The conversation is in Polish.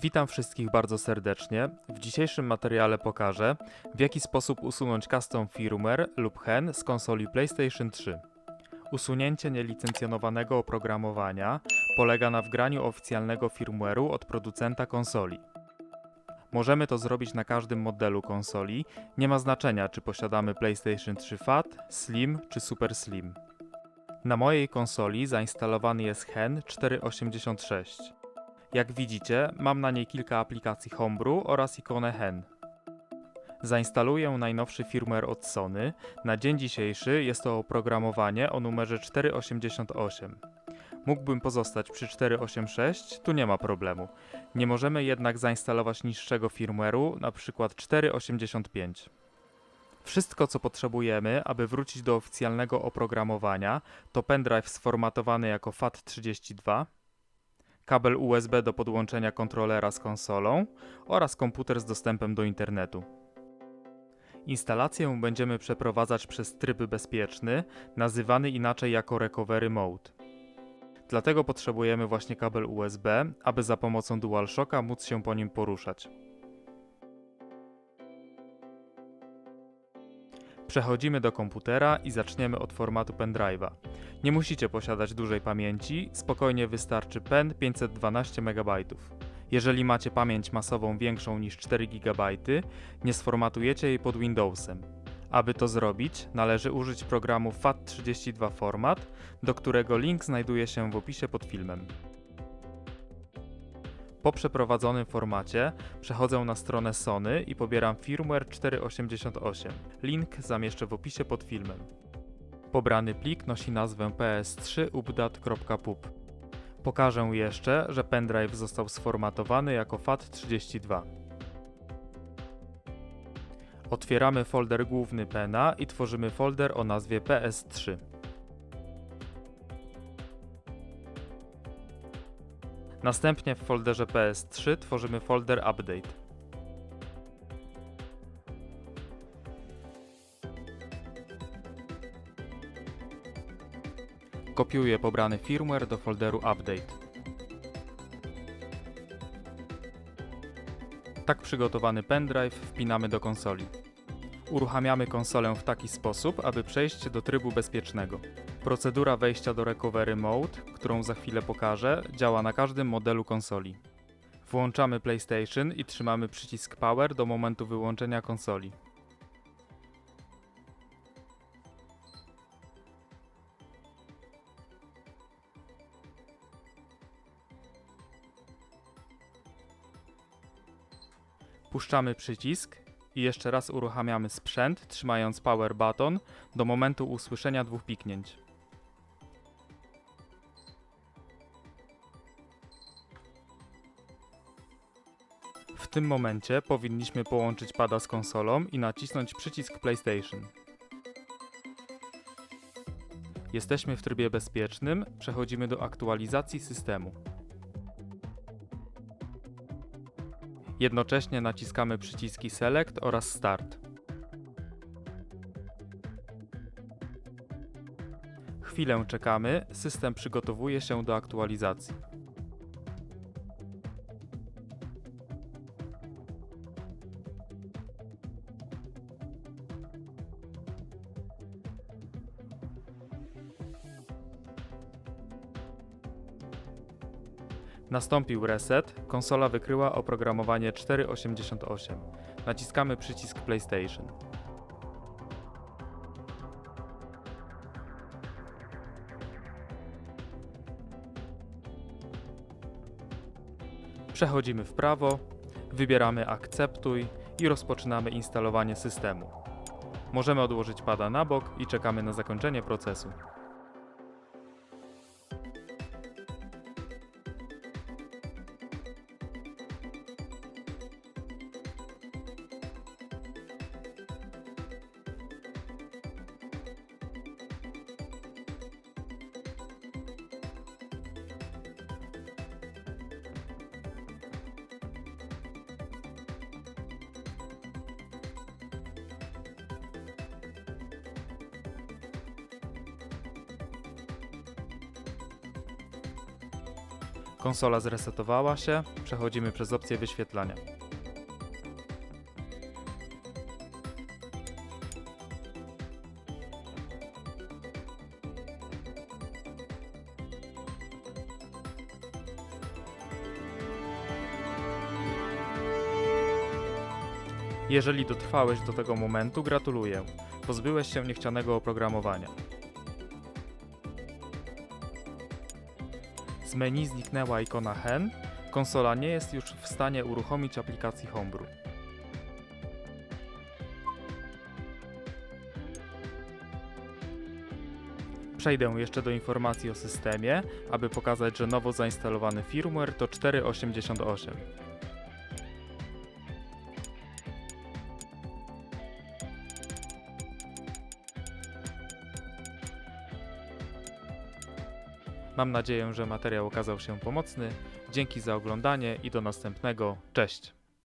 Witam wszystkich bardzo serdecznie. W dzisiejszym materiale pokażę, w jaki sposób usunąć custom firmware lub hen z konsoli PlayStation 3. Usunięcie nielicencjonowanego oprogramowania polega na wgraniu oficjalnego firmware'u od producenta konsoli. Możemy to zrobić na każdym modelu konsoli, nie ma znaczenia czy posiadamy PlayStation 3 Fat, Slim czy Super Slim. Na mojej konsoli zainstalowany jest hen 486. Jak widzicie, mam na niej kilka aplikacji Homebrew oraz ikonę Hen. Zainstaluję najnowszy firmware od Sony. Na dzień dzisiejszy jest to oprogramowanie o numerze 488. Mógłbym pozostać przy 486, tu nie ma problemu. Nie możemy jednak zainstalować niższego firmware'u, np. 485. Wszystko co potrzebujemy, aby wrócić do oficjalnego oprogramowania, to pendrive sformatowany jako FAT32, kabel USB do podłączenia kontrolera z konsolą oraz komputer z dostępem do internetu. Instalację będziemy przeprowadzać przez tryb bezpieczny, nazywany inaczej jako Recovery Mode. Dlatego potrzebujemy właśnie kabel USB, aby za pomocą DualShocka móc się po nim poruszać. Przechodzimy do komputera i zaczniemy od formatu pendrive'a. Nie musicie posiadać dużej pamięci, spokojnie wystarczy pen 512 MB. Jeżeli macie pamięć masową większą niż 4 GB, nie sformatujecie jej pod Windowsem. Aby to zrobić, należy użyć programu FAT32 Format, do którego link znajduje się w opisie pod filmem. Po przeprowadzonym formacie przechodzę na stronę Sony i pobieram firmware 488. Link zamieszczę w opisie pod filmem. Pobrany plik nosi nazwę ps3updat.pub. Pokażę jeszcze, że pendrive został sformatowany jako FAT32. Otwieramy folder główny PENA i tworzymy folder o nazwie PS3. Następnie w folderze PS3 tworzymy folder Update. Kopiuję pobrany firmware do folderu Update. Tak przygotowany pendrive wpinamy do konsoli. Uruchamiamy konsolę w taki sposób, aby przejść do trybu bezpiecznego. Procedura wejścia do Recovery Mode, którą za chwilę pokażę, działa na każdym modelu konsoli. Włączamy PlayStation i trzymamy przycisk Power do momentu wyłączenia konsoli. Puszczamy przycisk i jeszcze raz uruchamiamy sprzęt, trzymając Power Button do momentu usłyszenia dwóch piknięć. W tym momencie powinniśmy połączyć pada z konsolą i nacisnąć przycisk PlayStation. Jesteśmy w trybie bezpiecznym, przechodzimy do aktualizacji systemu. Jednocześnie naciskamy przyciski Select oraz Start. Chwilę czekamy, system przygotowuje się do aktualizacji. Nastąpił reset, konsola wykryła oprogramowanie 488. Naciskamy przycisk PlayStation. Przechodzimy w prawo, wybieramy akceptuj i rozpoczynamy instalowanie systemu. Możemy odłożyć pada na bok i czekamy na zakończenie procesu. Konsola zresetowała się, przechodzimy przez opcję wyświetlania. Jeżeli dotrwałeś do tego momentu, gratuluję. Pozbyłeś się niechcianego oprogramowania. Menu zniknęła ikona Hen. Konsola nie jest już w stanie uruchomić aplikacji Homebrew. Przejdę jeszcze do informacji o systemie, aby pokazać, że nowo zainstalowany firmware to 4.88. Mam nadzieję, że materiał okazał się pomocny. Dzięki za oglądanie i do następnego. Cześć!